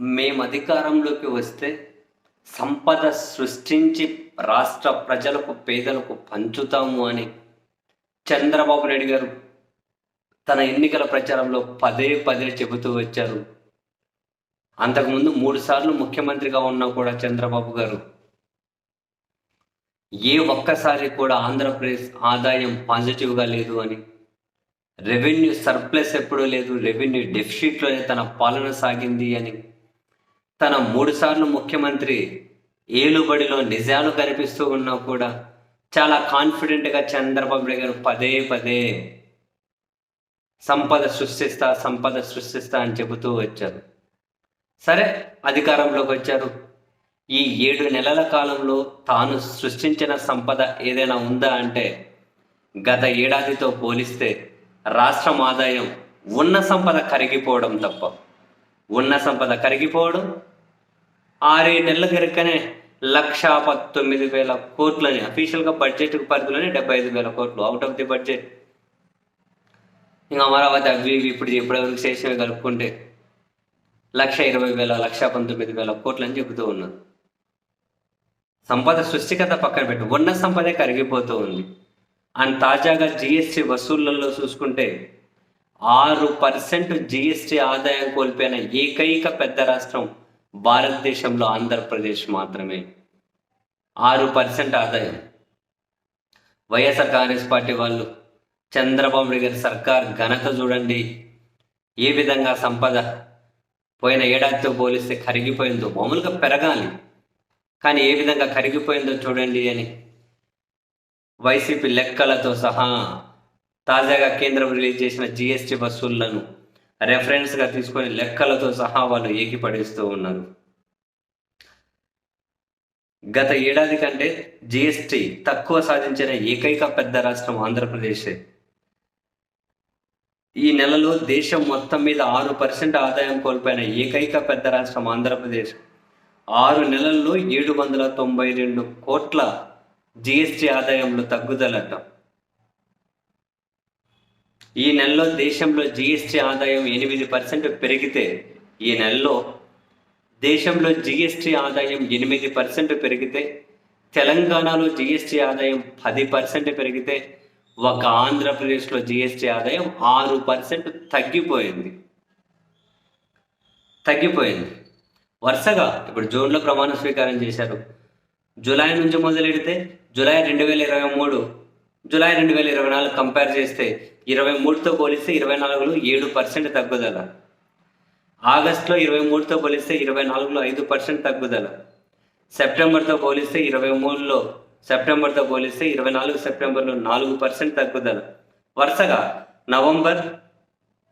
మేము అధికారంలోకి వస్తే సంపద సృష్టించి రాష్ట్ర ప్రజలకు పేదలకు పంచుతాము అని చంద్రబాబు నాయుడు గారు తన ఎన్నికల ప్రచారంలో పదే పదే చెబుతూ వచ్చారు. అంతకుముందు మూడుసార్లు ముఖ్యమంత్రిగా ఉన్నా కూడా చంద్రబాబు గారు. ఏ ఒక్కసారి కూడా ఆంధ్రప్రదేశ్ ఆదాయం పాజిటివ్గా లేదు అని. రెవెన్యూ సర్ప్లస్ ఎప్పుడూ లేదు రెవెన్యూ డెఫిషిట్లోనే తన పాలన సాగింది అని. తన మూడుసార్లు ముఖ్యమంత్రి ఏలుబడిలో నిజాలు కనిపిస్తూ ఉన్నా కూడా చాలా కాన్ఫిడెంట్గా చంద్రబాబు నాయుడు గారు పదే పదే సంపద సృష్టిస్తా సంపద సృష్టిస్తా అని చెబుతూ వచ్చారు. సరే అధికారంలోకి వచ్చారు. ఈ ఏడు నెలల కాలంలో తాను సృష్టించిన సంపద ఏదైనా ఉందా అంటే గత ఏడాదితో పోలిస్తే రాష్ట్రం ఆదాయం ఉన్న సంపద కరిగిపోవడం తప్ప ఉన్న సంపద కరిగిపోవడం ఆరేడు నెలల కనుకనే లక్ష పంతొమ్మిది వేల కోట్లని అఫీషియల్గా బడ్జెట్ పరిధిలోనే డెబ్బై ఐదు వేల కోట్లు అవుట్ ఆఫ్ ది బడ్జెట్ ఇంకా అమరావతి అవి ఇవి ఇప్పుడు ఇప్పటివరకు చేసినవి కలుపుకుంటే లక్ష ఇరవై వేల లక్ష పంతొమ్మిది వేల కోట్లు అని చెబుతూ ఉన్నారు. సంపద సృష్టికత పక్కన పెట్టి ఉన్న సంపదే కరిగిపోతూ ఉంది. అండ్ తాజాగా జిఎస్టి వసూళ్ళలో చూసుకుంటే ఆరు పర్సెంట్ జిఎస్టి ఆదాయం కోల్పోయిన ఏకైక పెద్ద రాష్ట్రం భారతదేశంలో ఆంధ్రప్రదేశ్ మాత్రమే. ఆరు పర్సెంట్ ఆదాయం. వైఎస్ఆర్ కాంగ్రెస్ పార్టీ వాళ్ళు చంద్రబాబు నాయుడు గారి సర్కార్ ఘనత చూడండి. ఏ విధంగా సంపద పోయిన ఏడాదితో పోలిస్తే కరిగిపోయిందో మామూలుగా పెరగాలి. కానీ ఏ విధంగా కరిగిపోయిందో చూడండి అని వైసీపీ లెక్కలతో సహా తాజాగా కేంద్రం రిలీజ్ చేసిన జీఎస్టీ వసూళ్ళను రెఫరెన్స్గా తీసుకొని లెక్కలతో సహా వాళ్ళు ఏకిపడేస్తూ ఉన్నారు. గత ఏడాది కంటే జిఎస్టి తక్కువ సాధించిన ఏకైక పెద్ద రాష్ట్రం ఆంధ్రప్రదేశే. ఈ నెలలో దేశం మొత్తం మీద ఆరు పర్సెంట్ ఆదాయం కోల్పోయిన ఏకైక పెద్ద రాష్ట్రం ఆంధ్రప్రదేశ్. ఆరు నెలల్లో ఏడు వందల తొంభై రెండు కోట్ల జిఎస్టి ఆదాయంలో తగ్గుదలట ఈ నెలలో దేశంలో జిఎస్టి ఆదాయం ఎనిమిది పర్సెంట్ పెరిగితే ఈ నెలలో దేశంలో జిఎస్టి ఆదాయం ఎనిమిది పర్సెంట్ పెరిగితే తెలంగాణలో జిఎస్టి ఆదాయం పది పర్సెంట్ పెరిగితే ఒక ఆంధ్రప్రదేశ్లో జిఎస్టి ఆదాయం ఆరు పర్సెంట్ తగ్గిపోయింది. తగ్గిపోయింది. వరుసగా ఇప్పుడు జూన్లో ప్రమాణ స్వీకారం చేశారు. జూలై నుంచి మొదలెడితే జూలై రెండు వేల ఇరవై మూడు జూలై రెండు వేల ఇరవై నాలుగు కంపేర్ చేస్తే ఇరవై మూడుతో పోలిస్తే ఇరవై నాలుగులో ఏడు పర్సెంట్ తగ్గుదల. ఆగస్టులో ఇరవై మూడుతో పోలిస్తే ఇరవై నాలుగులో ఐదు పర్సెంట్ తగ్గుదల. సెప్టెంబర్తో పోలిస్తే ఇరవై మూడులో సెప్టెంబర్తో పోలిస్తే ఇరవై నాలుగు సెప్టెంబర్లో నాలుగు పర్సెంట్ తగ్గుదల. వరుసగా నవంబర్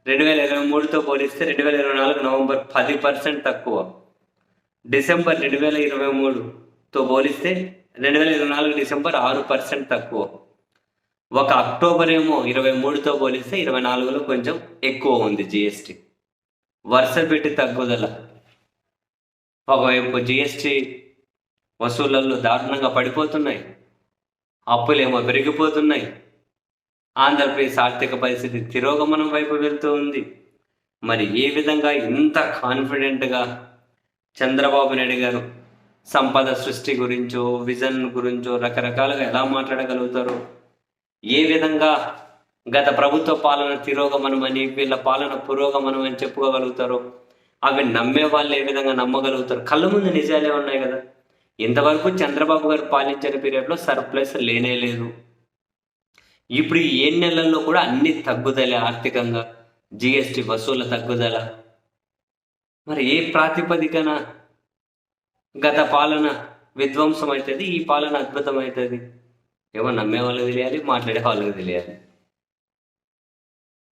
రెండు వేల ఇరవై మూడుతో పోలిస్తే రెండు వేల ఇరవై నాలుగు నవంబర్ పది పర్సెంట్ తక్కువ. డిసెంబర్ రెండు వేల ఇరవై మూడుతో పోలిస్తే రెండు వేల ఇరవై నాలుగు డిసెంబర్ ఆరు పర్సెంట్ తక్కువ. ఒక అక్టోబర్ ఏమో ఇరవై మూడుతో పోలిస్తే ఇరవై నాలుగులో కొంచెం ఎక్కువ ఉంది జిఎస్టి వరుస పెట్టి తగ్గుదల. ఒకవైపు జిఎస్టి వసూళ్ళలో దారుణంగా పడిపోతున్నాయి. అప్పులేమో పెరిగిపోతున్నాయి. ఆంధ్రప్రదేశ్ ఆర్థిక పరిస్థితి తిరోగమనం వైపు వెళ్తూ ఉంది. మరి ఏ విధంగా ఇంత కాన్ఫిడెంట్గా చంద్రబాబు నాయుడు గారు సంపద సృష్టి గురించో విజన్ గురించో రకరకాలుగా ఎలా మాట్లాడగలుగుతారో ఏ విధంగా గత ప్రభుత్వ పాలన తిరోగమనం అని వీళ్ళ పాలన పురోగమనం అని చెప్పుకోగలుగుతారో అవి నమ్మే వాళ్ళు ఏ విధంగా నమ్మగలుగుతారు? కళ్ళ ముందు నిజాలే ఉన్నాయి కదా. ఇంతవరకు చంద్రబాబు గారు పాలించిన పీరియడ్లో సర్ప్లస్ లేనే లేదు. ఇప్పుడు ఈ ఏ నెలల్లో కూడా అన్ని తగ్గుదలే ఆర్థికంగా. జిఎస్టి వసూల తగ్గుదల. మరి ఏ ప్రాతిపదికన గత పాలన విధ్వంసం అవుతుంది ఈ పాలన అద్భుతం అవుతుంది ఏమో నమ్మే వాళ్ళకి తెలియాలి మాట్లాడే వాళ్ళకి తెలియాలి.